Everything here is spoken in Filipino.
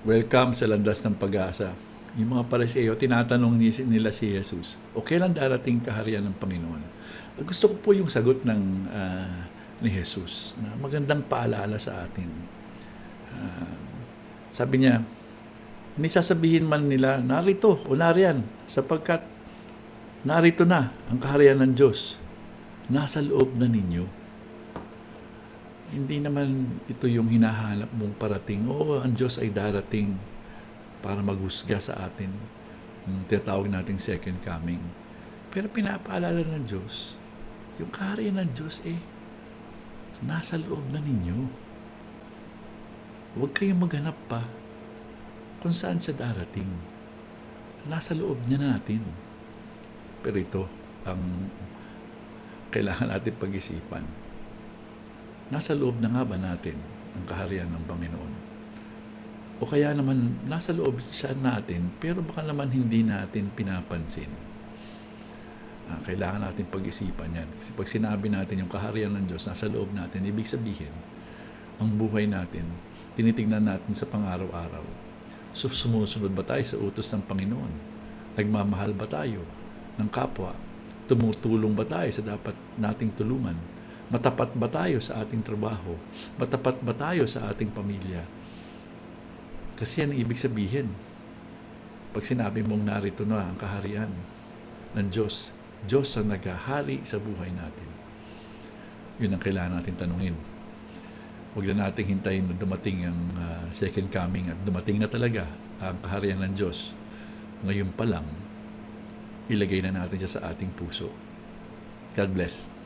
Welcome sa landas ng pag-asa. Yung mga pareseyo, tinatanong ni- nila si Jesus, o kailan darating kaharian ng Panginoon? Gusto ko po yung sagot ng ah, ni Jesus na magandang paalala sa atin. Ah, sabi niya, hindi sasabihin man nila, narito o nariyan, sapagkat narito na ang kaharian ng Diyos. Nasa loob na ninyo. Hindi naman ito yung hinahanap mong parating. Oo, ang Diyos ay darating para maghusga sa atin. Yung tinatawag nating second coming. Pero pinapaalala ng Diyos, yung kaharian ng Diyos eh, nasa loob na ninyo. Huwag kayong maghanap pa kung saan siya darating. Nasa loob niya natin. Pero ito ang kailangan natin pag-isipan. Nasa loob na nga ba natin ang kaharian ng Panginoon? O kaya naman, nasa loob siya natin, pero baka naman hindi natin pinapansin. Ah, kailangan natin pag-isipan yan. Kasi pag sinabi natin yung kaharian ng Diyos nasa loob natin, ibig sabihin, ang buhay natin, tinitingnan natin sa pang-araw-araw. So, sumusunod ba tayo sa utos ng Panginoon? Nagmamahal ba tayo ng kapwa? Tumutulong ba tayo sa dapat nating tulungan? Matapat ba tayo sa ating trabaho? Matapat ba tayo sa ating pamilya? Kasi yan ang ibig sabihin. Pag sinabi mong narito na ang kaharian ng Diyos, Diyos ang naghahari sa buhay natin. Yun ang kailangan natin tanungin. Huwag na nating hintayin na dumating ang ah, second coming at dumating na talaga ang kaharian ng Diyos. Ngayon pa lang, ilagay na natin siya sa ating puso. God bless.